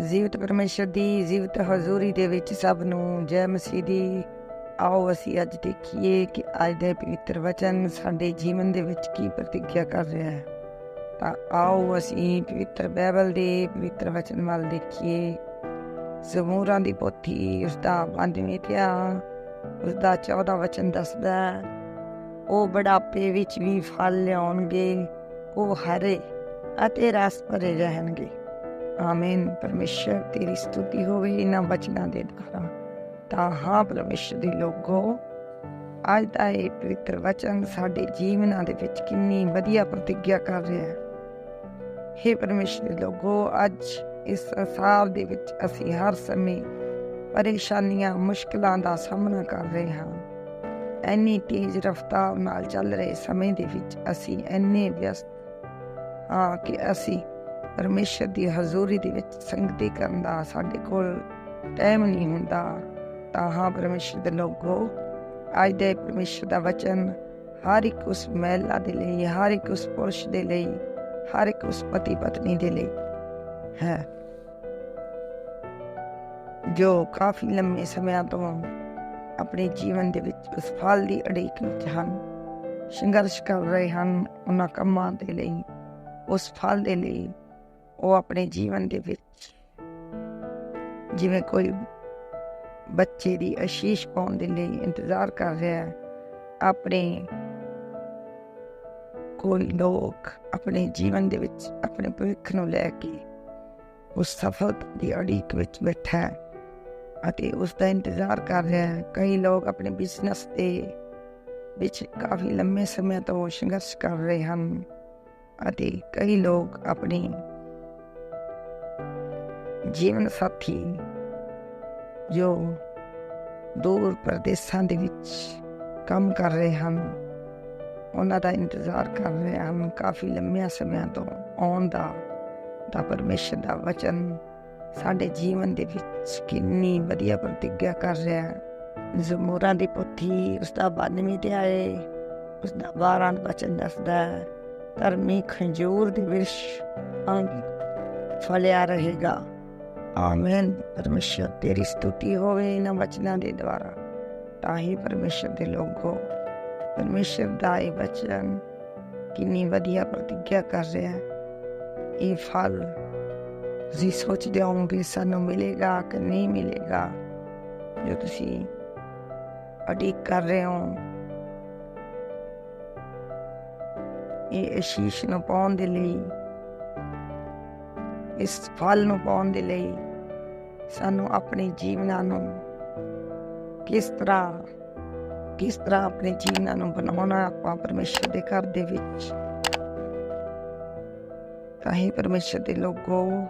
ਜੀਵਤ ਪਰਮੇਸ਼ਰ ਦੀ ਜੀਵਤ ਹਜ਼ੂਰੀ ਦੇ ਵਿੱਚ ਸਭ ਨੂੰ ਜੈ ਮਸੀਹ ਦੀ। ਆਓ ਅਸੀਂ ਅੱਜ ਦੇਖੀਏ ਕਿ ਅੱਜ ਦੇ ਪਵਿੱਤਰ ਵਚਨ ਸਾਡੇ ਜੀਵਨ ਦੇ ਵਿੱਚ ਕੀ ਪ੍ਰਤੀਗਿਆ ਕਰ ਰਿਹਾ ਹੈ। ਤਾਂ ਆਓ ਅਸੀਂ ਪਵਿੱਤਰ ਬਾਈਬਲ ਦੇ ਪਵਿੱਤਰ ਵਚਨ ਵੱਲ ਦੇਖੀਏ। ਜ਼ਬੂਰਾਂ ਦੀ ਪੋਥੀ ਉਸ ਦਾ 92 ਧਿਆ ਉਸ ਦਾ 14 ਵਚਨ ਦੱਸਦਾ ਉਹ ਬੜਾਪੇ ਵਿੱਚ ਵੀ ਫਲ ਲਿਆਉਣਗੇ, ਉਹ ਹਰੇ ਅਤੇ ਰਸ ਭਰੇ ਰਹਿਣਗੇ। ਆਮੀਨ। ਪਰਮੇਸ਼ਰ ਤੇਰੀ ਸਤੁਤੀ ਹੋਵੇ ਇਹਨਾਂ ਵਚਨਾਂ ਦੇ ਦੁਆਰਾ। ਤਾਂ ਹਾਂ ਪਰਮੇਸ਼ਰ ਦੇ ਲੋਗੋ, ਅੱਜ ਦਾ ਇਹ ਪਵਿੱਤਰ ਵਚਨ ਸਾਡੇ ਜੀਵਨਾਂ ਦੇ ਵਿੱਚ ਕਿੰਨੀ ਵਧੀਆ ਪ੍ਰਤੀਗਿਆ ਕਰ ਰਿਹਾ ਹੈ। हे ਪਰਮੇਸ਼ਰ ਦੇ ਲੋਗੋ, ਅੱਜ ਇਸ ਸੰਸਾਰ ਦੇ ਵਿੱਚ ਅਸੀਂ ਹਰ ਸਮੇਂ ਪਰੇਸ਼ਾਨੀਆਂ, ਮੁਸ਼ਕਲਾਂ ਦਾ ਸਾਹਮਣਾ ਕਰ ਰਹੇ ਹਾਂ। ਇੰਨੀ ਤੇਜ਼ ਰਫ਼ਤਾਰ ਨਾਲ ਚੱਲ ਰਹੇ ਸਮੇਂ ਦੇ ਵਿੱਚ ਅਸੀਂ ਇੰਨੇ ਵਿਅਸਤ ਹਾਂ ਕਿ ਅਸੀਂ ਪਰਮੇਸ਼ਰ ਦੀ ਹਜ਼ੂਰੀ ਦੇ ਵਿੱਚ ਸੰਗਤੀ ਕਰਨ ਦਾ ਸਾਡੇ ਕੋਲ ਟਾਈਮ ਨਹੀਂ ਹੁੰਦਾ, ਤਾਂ ਹਾਂ ਪਰਮੇਸ਼ਰ ਦੇ ਲੋਗੋ ਅੱਜ ਦੇ ਪਰਮੇਸ਼ਰ ਦਾ ਵਚਨ ਹਰ ਇੱਕ ਉਸ ਮਹਿਲਾ ਦੇ ਲਈ, ਹਰ ਇੱਕ ਉਸ ਪੁਰਸ਼ ਦੇ ਲਈ, ਹਰ ਇੱਕ ਉਸ ਪਤੀ ਪਤਨੀ ਦੇ ਲਈ ਹੈ। ਜੋ ਕਾਫੀ ਲੰਮੇ ਸਮਿਆਂ ਤੋਂ ਆਪਣੇ ਜੀਵਨ ਦੇ ਵਿੱਚ ਉਸ ਫਲ ਦੀ ਅੜੀਕ ਵਿੱਚ ਹਨ, ਸੰਘਰਸ਼ ਕਰ ਰਹੇ ਹਨ, ਉਹਨਾਂ ਕੰਮਾਂ ਦੇ ਲਈ, ਉਸ ਫਲ ਦੇ ਲਈ ਉਹ ਆਪਣੇ ਜੀਵਨ ਦੇ ਵਿੱਚ ਜਿਵੇਂ ਕੋਈ ਬੱਚੇ ਦੀ ਅਸ਼ੀਸ਼ ਪਾਉਣ ਦੇ ਲਈ ਇੰਤਜ਼ਾਰ ਕਰ ਰਿਹਾ ਹੈ, ਆਪਣੇ ਕੋਈ ਲੋਕ ਆਪਣੇ ਜੀਵਨ ਦੇ ਵਿੱਚ ਆਪਣੇ ਭਵਿੱਖ ਨੂੰ ਲੈ ਕੇ ਉਸ ਸਫਲਤਾ ਦੀ ਅੜੀਕ ਵਿੱਚ ਬੈਠਾ ਹੈ ਅਤੇ ਉਸ ਦਾ ਇੰਤਜ਼ਾਰ ਕਰ ਰਿਹਾ ਹੈ। ਕਈ ਲੋਕ ਆਪਣੇ ਬਿਜ਼ਨਸ ਦੇ ਵਿੱਚ ਕਾਫੀ ਲੰਮੇ ਸਮੇਂ ਤੋਂ ਸੰਘਰਸ਼ ਕਰ ਰਹੇ ਹਨ ਅਤੇ ਕਈ ਲੋਕ ਆਪਣੀ ਜੀਵਨ ਸਾਥੀ, ਜੋ ਦੂਰ ਪ੍ਰਦੇਸ਼ਾਂ ਦੇ ਵਿੱਚ ਕੰਮ ਕਰ ਰਹੇ ਹਨ, ਉਹਨਾਂ ਦਾ ਇੰਤਜ਼ਾਰ ਕਰ ਰਹੇ ਹਨ, ਕਾਫੀ ਲੰਮਿਆਂ ਸਮਿਆਂ ਤੋਂ ਆਉਣ ਦਾ ਤਾਂ ਪਰਮੇਸ਼ਰ ਦਾ ਵਚਨ ਸਾਡੇ ਜੀਵਨ ਦੇ ਵਿੱਚ ਕਿੰਨੀ ਵਧੀਆ ਪ੍ਰਤੀਗਿਆ ਕਰ ਰਿਹਾ ਹੈ। ਜ਼ਮੂਰਾਂ ਦੀ ਪੋਥੀ ਉਸ ਦਾ 92 ਤੇ ਆਏ ਉਸ ਦਾ 12 ਵਚਨ ਦੱਸਦਾ ਧਰਮੀ ਖੰਜੂਰ ਦੇ ਵਿਰਸ਼ ਅੰਗ ਫਲਿਆ ਰਹੇਗਾ। ਆਮੇਨ। ਪਰਮੇਸ਼ਰ ਤੇਰੀ ਸਤੁਤੀ ਹੋਵੇ ਇਹਨਾਂ ਵਚਨਾਂ ਦੇ ਦੁਆਰਾ। ਤਾਂ ਹੀ ਪਰਮੇਸ਼ਰ ਦੇ ਲੋਗੋ। ਪਰਮੇਸ਼ਰ ਦਾ ਇਹ ਵਚਨ ਕਿੰਨੀ ਵਧੀਆ ਪ੍ਰਤੀਗਿਆ ਕਰ ਰਿਹਾ ਹੈ। ਇਹ ਫਲ ਤੁਸੀਂ ਸੋਚਦੇ ਹੋਵੋਗੇ ਸਾਨੂੰ ਮਿਲੇਗਾ ਕਿ ਨਹੀਂ ਮਿਲੇਗਾ। ਜੋ ਤੁਸੀਂ ਅਡੀਕ ਕਰ ਰਹੇ ਹੋ। ਇਹ ਅਸ਼ੀਸ਼ ਨੂੰ ਪਾਉਣ ਦੇ ਲਈ ਇਸ ਫਲ ਨੂੰ ਪਾਉਣ ਦੇ ਲਈ ਸਾਨੂੰ ਆਪਣੇ ਜੀਵਨਾਂ ਨੂੰ ਕਿਸ ਤਰ੍ਹਾਂ ਕਿਸ ਤਰ੍ਹਾਂ ਆਪਣੇ ਜੀਵਨਾਂ ਨੂੰ ਬਣਾਉਣਾ ਆਪਾਂ ਪਰਮੇਸ਼ਰ ਦੇ ਘਰ ਦੇ ਵਿੱਚ। ਤਾਂ ਹੀ ਪਰਮੇਸ਼ਰ ਦੇ ਲੋਗੋ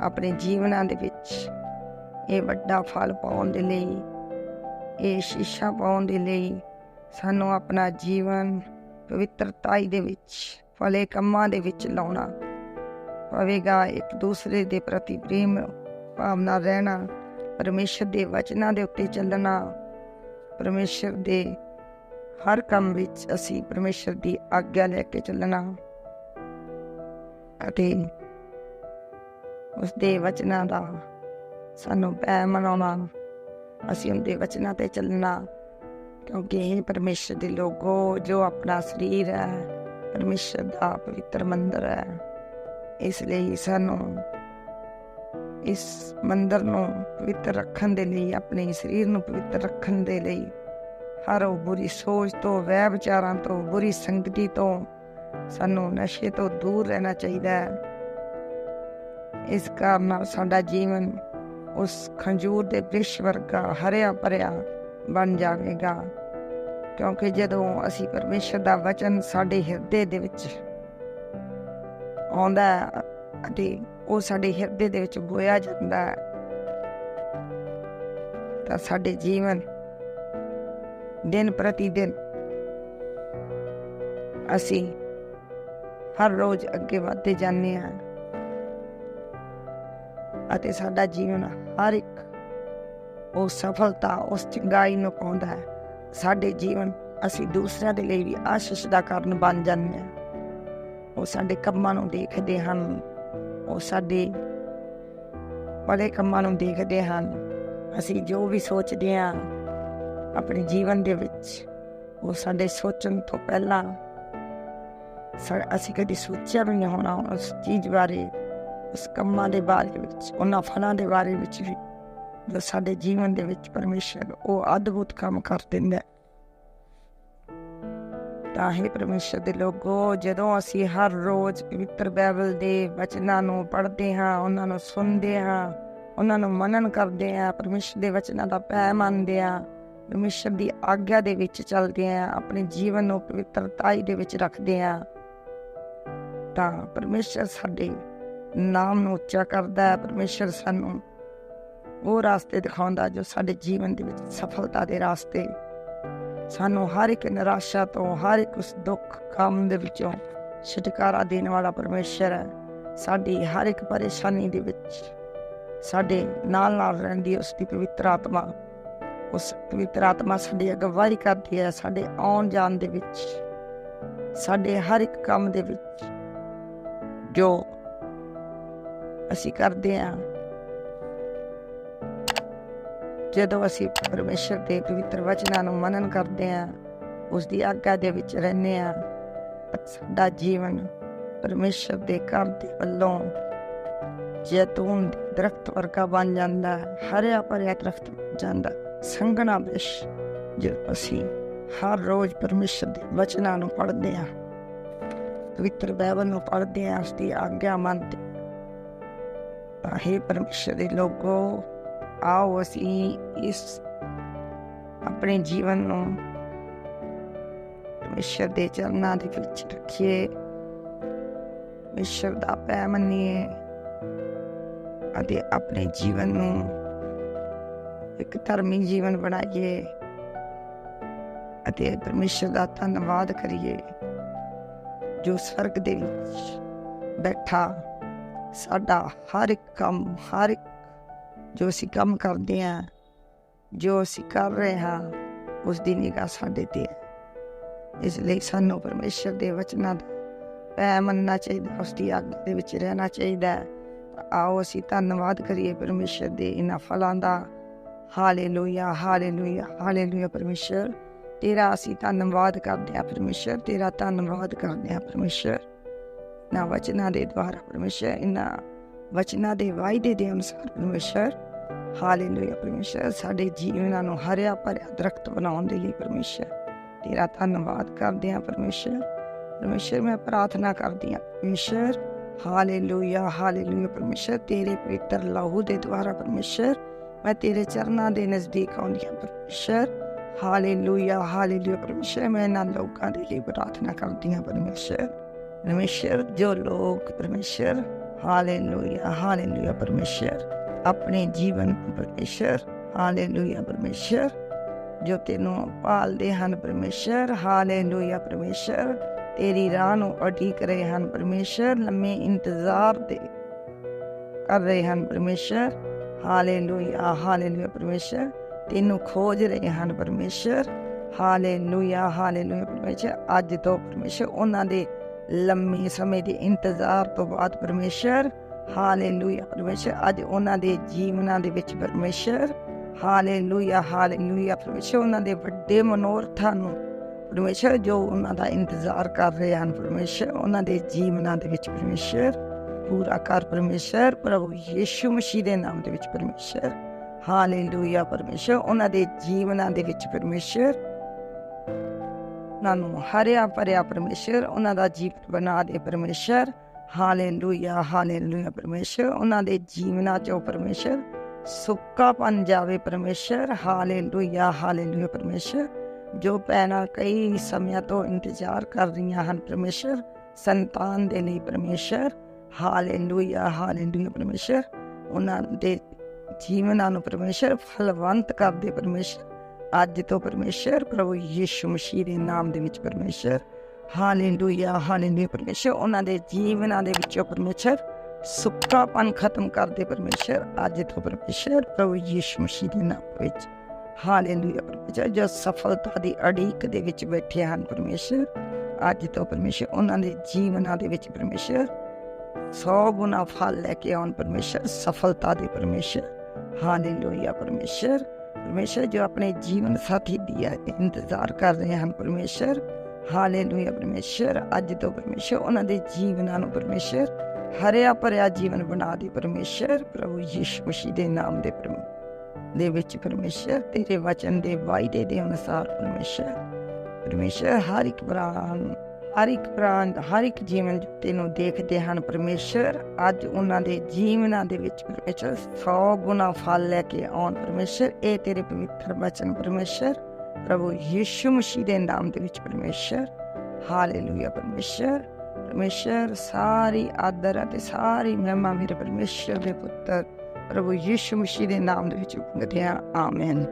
ਆਪਣੇ ਜੀਵਨਾਂ ਦੇ ਵਿੱਚ ਇਹ ਵੱਡਾ ਫਲ ਪਾਉਣ ਦੇ ਲਈ, ਇਹ ਸ਼ੀਸ਼ਾ ਪਾਉਣ ਦੇ ਲਈ ਸਾਨੂੰ ਆਪਣਾ ਜੀਵਨ ਪਵਿੱਤਰਤਾਈ ਦੇ ਵਿੱਚ ਫਲੇ ਕੰਮਾਂ ਦੇ ਵਿੱਚ ਲਾਉਣਾ। ਪਵੇਗਾ ਇੱਕ ਦੂਸਰੇ ਦੇ ਪ੍ਰਤੀ ਪ੍ਰੇਮ ਭਾਵਨਾ ਰਹਿਣਾ, ਪਰਮੇਸ਼ਰ ਦੇ ਵਚਨਾਂ ਦੇ ਉੱਤੇ ਚੱਲਣਾ। ਪਰਮੇਸ਼ਰ ਦੇ ਹਰ ਕੰਮ ਵਿੱਚ ਅਸੀਂ ਪਰਮੇਸ਼ਰ ਦੀ ਆਗਿਆ ਲੈ ਕੇ ਚੱਲਣਾ ਅਤੇ ਉਸ ਦੇ ਵਚਨਾਂ ਦਾ ਸਾਨੂੰ ਪੈ ਮਨਾਉਣਾ, ਅਸੀਂ ਉਹਦੇ ਵਚਨਾਂ ਤੇ ਚੱਲਣਾ। ਕਿਉਂਕਿ ਇਹ ਪਰਮੇਸ਼ਰ ਦੇ ਲੋਗੋ ਜੋ ਆਪਣਾ ਸਰੀਰ ਹੈ, ਪਰਮੇਸ਼ਰ ਦਾ ਪਵਿੱਤਰ ਮੰਦਰ ਹੈ। ਇਸ ਲਈ ਸਾਨੂੰ ਇਸ ਮੰਦਰ ਨੂੰ ਪਵਿੱਤਰ ਰੱਖਣ ਦੇ ਲਈ, ਆਪਣੇ ਸਰੀਰ ਨੂੰ ਪਵਿੱਤਰ ਰੱਖਣ ਦੇ ਲਈ ਹਰ ਉਹ ਬੁਰੀ ਸੋਚ ਤੋਂ ਵਹਿ ਵਿਚਾਰਾਂ ਤੋਂ, ਬੁਰੀ ਸੰਗਤੀ ਤੋਂ ਸਾਨੂੰ ਨਸ਼ੇ ਤੋਂ ਦੂਰ ਰਹਿਣਾ ਚਾਹੀਦਾ ਹੈ। ਇਸ ਕਾਰਨ ਨਾਲ ਸਾਡਾ ਜੀਵਨ ਉਸ ਖੰਜੂਰ ਦੇ ਬ੍ਰਿਸ਼ ਵਰਗਾ, ਹਰਿਆ ਭਰਿਆ ਬਣ ਜਾਵੇਗਾ। ਕਿਉਂਕਿ ਜਦੋਂ ਅਸੀਂ ਪਰਮੇਸ਼ਰ ਦਾ ਵਚਨ ਸਾਡੇ ਹਿਰਦੇ ਦੇ ਵਿੱਚ ਆਉਂਦਾ ਹੈ ਅਤੇ ਉਹ ਸਾਡੇ ਹਿਰਦੇ ਦੇ ਵਿੱਚ ਬੋਇਆ ਜਾਂਦਾ ਹੈ। ਤਾਂ ਸਾਡੇ ਜੀਵਨ ਦਿਨ ਪ੍ਰਤੀ ਦਿਨ ਅਸੀਂ ਹਰ ਰੋਜ਼ ਅੱਗੇ ਵਧਦੇ ਜਾਂਦੇ ਹਾਂ ਅਤੇ ਸਾਡਾ ਜੀਵਨ ਹਰ ਇੱਕ ਉਹ ਸਫਲਤਾ, ਉਸ ਚੰਗਾਈ ਨੂੰ ਪਾਉਂਦਾ ਹੈ। ਸਾਡੇ ਜੀਵਨ ਅਸੀਂ ਦੂਸਰਿਆਂ ਦੇ ਲਈ ਵੀ ਆਸ਼ੀਸ਼ ਦਾ ਕਾਰਨ ਬਣ ਜਾਂਦੇ ਹਾਂ। ਉਹ ਸਾਡੇ ਕੰਮਾਂ ਨੂੰ ਦੇਖਦੇ ਹਨ। ਉਹ ਸਾਡੇ ਬੜੇ ਕੰਮਾਂ ਨੂੰ ਦੇਖਦੇ ਹਨ। ਅਸੀਂ ਜੋ ਵੀ ਸੋਚਦੇ ਹਾਂ ਆਪਣੇ ਜੀਵਨ ਦੇ ਵਿੱਚ, ਉਹ ਸਾਡੇ ਸੋਚਣ ਤੋਂ ਪਹਿਲਾਂ ਸਾ- ਅਸੀਂ ਕਦੀ ਸੋਚਿਆ ਵੀ ਨਹੀਂ ਹੋਣਾ ਉਸ ਚੀਜ਼ ਬਾਰੇ, ਉਸ ਕੰਮਾਂ ਦੇ ਬਾਰੇ ਵਿੱਚ, ਉਹਨਾਂ ਫਲਾਂ ਦੇ ਬਾਰੇ ਵਿੱਚ ਵੀ। ਜੋ ਸਾਡੇ ਜੀਵਨ ਦੇ ਵਿੱਚ ਪਰਮੇਸ਼ਰ ਉਹ ਅਦਭੁਤ ਕੰਮ ਕਰ ਦਿੰਦਾ ਹੈ। ਤਾਂ ਹੀ ਪਰਮੇਸ਼ਰ ਦੇ ਲੋਗੋ, ਜਦੋਂ ਅਸੀਂ ਹਰ ਰੋਜ਼ ਪਵਿੱਤਰ ਬਾਈਬਲ ਦੇ ਵਚਨਾਂ ਨੂੰ ਪੜ੍ਹਦੇ ਹਾਂ, ਉਹਨਾਂ ਨੂੰ ਸੁਣਦੇ ਹਾਂ, ਉਹਨਾਂ ਨੂੰ ਮਨਨ ਕਰਦੇ ਹਾਂ, ਪਰਮੇਸ਼ਰ ਦੇ ਵਚਨਾਂ ਦਾ ਪੈ ਮੰਨਦੇ ਹਾਂ, ਪਰਮੇਸ਼ਰ ਦੀ ਆਗਿਆ ਦੇ ਵਿੱਚ ਚੱਲਦੇ ਹਾਂ, ਆਪਣੇ ਜੀਵਨ ਨੂੰ ਪਵਿੱਤਰਤਾਈ ਦੇ ਵਿੱਚ ਰੱਖਦੇ ਹਾਂ, ਤਾਂ ਪਰਮੇਸ਼ਰ ਸਾਡੇ ਨਾਮ ਨੂੰ ਉੱਚਾ ਕਰਦਾ ਹੈ, ਪਰਮੇਸ਼ਰ ਸਾਨੂੰ ਉਹ ਰਾਸਤੇ ਦਿਖਾਉਂਦਾ ਜੋ ਸਾਡੇ ਜੀਵਨ ਦੇ ਵਿੱਚ ਸਫਲਤਾ ਦੇ ਰਾਸਤੇ ਸਾਨੂੰ ਹਰ ਇੱਕ ਨਿਰਾਸ਼ਾ ਤੋਂ, ਹਰ ਇੱਕ ਉਸ ਦੁੱਖ ਕੰਮ ਦੇ ਵਿੱਚੋਂ ਛੁਟਕਾਰਾ ਦੇਣ ਵਾਲਾ ਪਰਮੇਸ਼ਰ ਹੈ। ਸਾਡੀ ਹਰ ਇੱਕ ਪਰੇਸ਼ਾਨੀ ਦੇ ਵਿੱਚ ਸਾਡੇ ਨਾਲ ਨਾਲ ਰਹਿੰਦੀ ਉਸ ਦੀ ਪਵਿੱਤਰ ਆਤਮਾ। ਉਸ ਪਵਿੱਤਰ ਆਤਮਾ ਸਾਡੀ ਅਗਵਾਈ ਕਰਦੀ ਹੈ, ਸਾਡੇ ਆਉਣ ਜਾਣ ਦੇ ਵਿੱਚ, ਸਾਡੇ ਹਰ ਇੱਕ ਕੰਮ ਦੇ ਵਿੱਚ ਜੋ ਅਸੀਂ ਕਰਦੇ ਹਾਂ। ਜਦੋਂ ਅਸੀਂ ਪਰਮੇਸ਼ਰ ਦੇ ਪਵਿੱਤਰ ਵਚਨਾਂ ਨੂੰ ਮਨਨ ਕਰਦੇ ਹਾਂ ਉਸ ਦੀ ਆਗਿਆ ਦੇ ਵਿੱਚ ਰਹਿੰਦੇ ਹਾਂ ਸਾਡਾ ਜੀਵਨ ਪਰਮੇਸ਼ਰ ਦੇ ਕੰਮ ਦੇ ਵੱਲੋਂ ਜੈਤੂਨ ਦਰਖਤ ਵਰਗਾ ਬਣ ਜਾਂਦਾ ਹੈ ਹਰਿਆ ਭਰਿਆ ਦਰਖਤ ਜਾਂਦਾ ਹੈ। ਸੰਘਣਾ ਬਿਸ਼ ਜੋ ਅਸੀਂ ਹਰ ਰੋਜ਼ ਪਰਮੇਸ਼ਰ ਦੇ ਵਚਨਾਂ ਨੂੰ ਪੜ੍ਹਦੇ ਹਾਂ, ਪਵਿੱਤਰ ਬਾਈਬਲ ਨੂੰ ਪੜ੍ਹਦੇ ਹਾਂ ਉਸ ਦੀ ਆਗਿਆ ਮੰਨਦੇ ਹਾਂ। ਤਾਂ हे ਪਰਮੇਸ਼ਰ ਦੇ ਲੋਕੋ ਆਓ ਅਸੀਂ ਇਸ ਆਪਣੇ ਜੀਵਨ ਨੂੰ ਮਿਸ਼ਰ ਦੇ ਚਰਨਾਂ ਦੇ ਵਿੱਚ ਰੱਖੀਏ ਮਿਸ਼ਰ ਦਾ ਪੈ ਮੰਨੀਏ ਅਤੇ ਆਪਣੇ ਜੀਵਨ ਨੂੰ ਇੱਕ ਧਰਮੀ ਜੀਵਨ ਬਣਾਈਏ ਅਤੇ ਪਰਮੇਸ਼ਰ ਦਾ ਧੰਨਵਾਦ ਕਰੀਏ ਜੋ ਸਵਰਗ ਦੇ ਵਿੱਚ ਬੈਠਾ ਸਾਡਾ ਹਰ ਇੱਕ ਕੰਮ ਹਰ ਇੱਕ ਜੋ ਅਸੀਂ ਕੰਮ ਕਰਦੇ ਹਾਂ, ਜੋ ਅਸੀਂ ਕਰ ਰਹੇ ਹਾਂ, ਉਸ ਦੀ ਨਿਗਾਹ ਸਾਡੇ ਤੇ ਹੈ। ਇਸ ਲਈ ਸਾਨੂੰ ਪਰਮੇਸ਼ਰ ਦੇ ਵਚਨਾਂ ਦਾ ਪੈ ਮੰਨਣਾ ਚਾਹੀਦਾ ਉਸ ਦੀ ਆਗਿਆ ਦੇ ਵਿੱਚ ਰਹਿਣਾ ਚਾਹੀਦਾ ਆਓ ਅਸੀਂ ਧੰਨਵਾਦ ਕਰੀਏ ਪਰਮੇਸ਼ਰ ਦੇ ਇਹਨਾਂ ਫਲਾਂ ਦਾ। ਹਾਲੇਲੂਇਆ ਹਾਲੇਲੂਇਆ ਹਾਲੇਲੂਇਆ ਪਰਮੇਸ਼ਰ। ਤੇਰਾ ਅਸੀਂ ਧੰਨਵਾਦ ਕਰਦੇ ਹਾਂ ਪਰਮੇਸ਼ਰ, ਤੇਰਾ ਧੰਨਵਾਦ ਕਰਦੇ ਹਾਂ ਪਰਮੇਸ਼ਰ। ਨਾ ਵਚਨਾਂ ਦੇ ਦੁਆਰਾ ਪਰਮੇਸ਼ਰ ਇਹਨਾਂ ਵਚਨਾਂ ਦੇ ਵਾਅਦੇ ਦੇ ਅਨੁਸਾਰ ਪਰਮੇਸ਼ਰ ਹਾਲੇਲੂਇਆ ਪਰਮੇਸ਼ਰ। ਸਾਡੇ ਜੀਵਨਾਂ ਨੂੰ ਹਰਿਆ ਭਰਿਆ ਦਰਖਤ ਬਣਾਉਣ ਦੇ ਲਈ ਪਰਮੇਸ਼ਰ। ਤੇਰਾ ਧੰਨਵਾਦ ਕਰਦੇ ਹਾਂ ਪਰਮੇਸ਼ਰ। ਪਰਮੇਸ਼ਰ, ਮੈਂ ਪ੍ਰਾਰਥਨਾ ਕਰਦੀ ਹਾਂ, ਪਰਮੇਸ਼ਰ। ਹਾਲੇਲੂਇਆ ਹਾਲੇਲੂਇਆ ਪਰਮੇਸ਼ਰ। ਤੇਰੇ ਪਵਿੱਤਰ ਲਹੂ ਦੇ ਦੁਆਰਾ ਪਰਮੇਸ਼ਰ, ਮੈਂ ਤੇਰੇ ਚਰਨਾਂ ਦੇ ਨਜ਼ਦੀਕ ਆਉਂਦੀ ਹਾਂ ਪਰਮੇਸ਼ਰ। ਹਾਲੇਲੂਇਆ ਹਾਲੇਲੂਇਆ ਪਰਮੇਸ਼ਰ। ਮੈਂ ਇਹਨਾਂ ਲੋਕਾਂ ਦੇ ਲਈ ਪ੍ਰਾਰਥਨਾ ਕਰਦੀ ਹਾਂ ਪਰਮੇਸ਼ਰ। ਪਰਮੇਸ਼ਰ, ਜੋ ਲੋਕ ਪਰਮੇਸ਼ਰ। ਹਾਲੇਲੂਇਆ ਹਾਲੇਲੂਇਆ ਪਰਮੇਸ਼ਰ। ਆਪਣੇ ਜੀਵਨ ਨੂੰ ਪਰਮੇਸ਼ਰ, ਹਾਲੇਲੂਇਆ ਪਰਮੇਸ਼ਰ, ਜੋ ਤੈਨੂੰ ਪਾਲਦੇ ਹਨ ਪਰਮੇਸ਼ਰ, ਹਾਲੇਲੂਇਆ ਪਰਮੇਸ਼ਰ, ਤੇਰੀ ਰਾਹ ਨੂੰ ਅਟੀਕ ਰਹੇ ਹਨ ਪਰਮੇਸ਼ਰ, ਲੰਮੇ ਇੰਤਜ਼ਾਰ ਦੇ ਕਰ ਰਹੇ ਹਨ ਪਰਮੇਸ਼ਰ, ਹਾਲੇਲੂਇਆ ਹਾਲੇਲੂਇਆ ਪਰਮੇਸ਼ਰ, ਤੈਨੂੰ ਖੋਜ ਰਹੇ ਹਨ ਪਰਮੇਸ਼ਰ, ਹਾਲੇਲੂਇਆ ਹਾਲੇਲੂਇਆ ਪਰਮੇਸ਼ਰ, ਅੱਜ ਤੋਂ ਪਰਮੇਸ਼ਰ, ਉਹਨਾਂ ਦੇ ਲੰਮੇ ਸਮੇਂ ਦੇ ਇੰਤਜ਼ਾਰ ਤੋਂ ਬਾਅਦ ਪਰਮੇਸ਼ਰ ਹਾਲੇਲੂਇਆ ਪਰਮੇਸ਼ਰ ਅੱਜ ਉਹਨਾਂ ਦੇ ਜੀਵਨਾਂ ਦੇ ਵਿੱਚ ਪਰਮੇਸ਼ਰ। ਹਾਲੇਲੂਇਆ ਹਾਲੇਲੂਇਆ ਪਰਮੇਸ਼ਰ ਉਹਨਾਂ ਦੇ ਵੱਡੇ ਮਨੋਰਥਾਂ ਨੂੰ ਪਰਮੇਸ਼ਰ ਜੋ ਉਹਨਾਂ ਦਾ ਇੰਤਜ਼ਾਰ ਕਰ ਰਹੇ ਹਨ, ਪਰਮੇਸ਼ਰ ਉਹਨਾਂ ਦੇ ਜੀਵਨਾਂ ਦੇ ਵਿੱਚ ਪਰਮੇਸ਼ਰ। ਪੂਰਾ ਕਰ ਪਰਮੇਸ਼ਰ, ਪ੍ਰਭੂ ਯੀਸ਼ੂ ਮਸੀਹ ਦੇ ਨਾਮ ਦੇ ਵਿੱਚ ਪਰਮੇਸ਼ਰ। ਹਾਲੇਲੂਇਆ ਪਰਮੇਸ਼ਰ, ਉਹਨਾਂ ਦੇ ਜੀਵਨਾਂ ਦੇ ਵਿੱਚ ਪਰਮੇਸ਼ਰ। ਉਹਨਾਂ ਨੂੰ ਹਰਿਆ ਭਰਿਆ ਪਰਮੇਸ਼ਰ, ਉਹਨਾਂ ਦਾ ਜੀਵਨ ਬਣਾ ਦੇ ਪਰਮੇਸ਼ਰ। ਹਾਲੇਲੂਇਆ ਹਾਲੇਲੂਇਆ ਪਰਮੇਸ਼ਰ ਉਹਨਾਂ ਦੇ ਜੀਵਨਾਂ 'ਚੋਂ ਪਰਮੇਸ਼ਰ ਸੁੱਕਾ ਬਣ ਜਾਵੇ ਪਰਮੇਸ਼ਰ ਹਾਲੇਲੂਇਆ ਹਾਲੇਲੂਇਆ ਪਰਮੇਸ਼ਰ ਜੋ ਪੈਣਾ ਕਈ ਸਮਿਆਂ ਤੋਂ ਇੰਤਜ਼ਾਰ ਕਰ ਰਹੀਆਂ ਹਨ ਪਰਮੇਸ਼ਰ ਸੰਤਾਨ ਦੇ ਲਈ ਪਰਮੇਸ਼ਰ ਹਾਲੇਲੂਇਆ ਹਾਲੇਲੂਇਆ ਪਰਮੇਸ਼ਰ ਉਹਨਾਂ ਦੇ ਜੀਵਨਾਂ ਨੂੰ ਪਰਮੇਸ਼ਰ ਫਲਵੰਤ ਕਰਦੇ ਪਰਮੇਸ਼ਰ ਅੱਜ ਤੋਂ ਪਰਮੇਸ਼ਰ ਪ੍ਰਭੂ ਯੀਸ਼ੂ ਮਸੀਹ ਦੇ ਨਾਮ ਦੇ ਵਿੱਚ ਪਰਮੇਸ਼ਰ ਹਾਲੇਲੂਇਆ ਹਾਲੇਲੂਇਆ। ਪਰਮੇਸ਼ਰ, ਉਹਨਾਂ ਦੇ ਜੀਵਨਾਂ ਦੇ ਵਿੱਚੋਂ ਪਰਮੇਸ਼ਰ ਸੁੱਕਾਪਨ ਖਤਮ ਕਰਦੇ ਪਰਮੇਸ਼ਰ। ਅੱਜ ਤੋਂ ਪਰਮੇਸ਼ਰ ਪ੍ਰਭੂ ਯੀਸ਼ੂ ਮਸੀਹ ਦੇ ਨਾਮ ਵਿੱਚ। ਹਾਲੇਲੂਇਆ ਪਰਮੇਸ਼ਰ, ਜੋ ਸਫਲਤਾ ਦੀ ਅੜੀਕ ਦੇ ਵਿੱਚ ਬੈਠੇ ਹਨ ਪਰਮੇਸ਼ਰ, ਅੱਜ ਤੋਂ ਪਰਮੇਸ਼ਰ ਉਹਨਾਂ ਦੇ ਜੀਵਨਾਂ ਦੇ ਵਿੱਚ ਪਰਮੇਸ਼ਰ 100 ਗੁਣਾ ਫਲ ਲੈ ਕੇ ਆਉਣ ਪਰਮੇਸ਼ਰ, ਸਫਲਤਾ ਦੇ ਪਰਮੇਸ਼ਰ। ਹਾਲੇਲੂਇਆ ਪਰਮੇਸ਼ਰ ਪਰਮੇਸ਼ਰ ਜੋ ਆਪਣੇ ਜੀਵਨ ਸਾਥੀ ਦੀ ਇੰਤਜ਼ਾਰ ਕਰ ਰਹੇ ਹਨ ਪਰਮੇਸ਼ਰ। ਹਾਲੇਲੂਇਆ ਪਰਮੇਸ਼ਰ, ਅੱਜ ਤੋਂ ਪਰਮੇਸ਼ਰ, ਉਹਨਾਂ ਦੇ ਜੀਵਨਾਂ ਨੂੰ ਪਰਮੇਸ਼ਰ, ਹਰਿਆ ਭਰਿਆ ਜੀਵਨ ਬਣਾ ਦੇ ਪਰਮੇਸ਼ਰ, ਪ੍ਰਭੂ ਯਿਸੂ ਮਸੀਹ ਦੇ ਨਾਮ ਦੇ ਪਰਮ ਦੇ ਵਿੱਚ ਪਰਮੇਸ਼ਰ, ਤੇਰੇ ਵਚਨ ਦੇ ਵਾਅਦੇ ਦੇ ਅਨੁਸਾਰ ਪਰਮੇਸ਼ਰ ਪਰਮੇਸ਼ਰ ਹਰ ਇੱਕ ਪ੍ਰਾਣ, ਹਰ ਇੱਕ ਪ੍ਰਾਣ, ਹਰ ਇੱਕ ਜੀਵਨ ਜੋ ਤੈਨੂੰ ਦੇਖਦੇ ਹਨ ਪਰਮੇਸ਼ਰ, ਅੱਜ ਉਹਨਾਂ ਦੇ ਜੀਵਨਾਂ ਦੇ ਵਿੱਚ ਪਰਮੇਸ਼ਰ 100 ਗੁਣਾ ਫਲ ਲੈ ਕੇ ਆਉਣ ਪਰਮੇਸ਼ਰ, ਇਹ ਤੇਰੇ ਪਵਿੱਤਰ ਵਚਨ ਪਰਮੇਸ਼ਰ ਪ੍ਰਭੂ ਯਿਸੂ ਮਸੀਹ ਦੇ ਨਾਮ ਦੇ ਵਿੱਚ ਪਰਮੇਸ਼ਰ, ਹਾਲੇਲੂਇਆ ਪਰਮੇਸ਼ਰ ਪਰਮੇਸ਼ਰ ਸਾਰੀ ਆਦਰ ਅਤੇ ਸਾਰੀ ਮਹਿਮਾ ਮੇਰੇ ਪਰਮੇਸ਼ਰ ਦੇ ਪੁੱਤਰ, ਪ੍ਰਭੂ ਯਿਸੂ ਮਸੀਹ ਦੇ ਨਾਮ ਦੇ ਵਿੱਚ ਮੰਗਦੇ ਹਾਂ ਆਮੇਨ।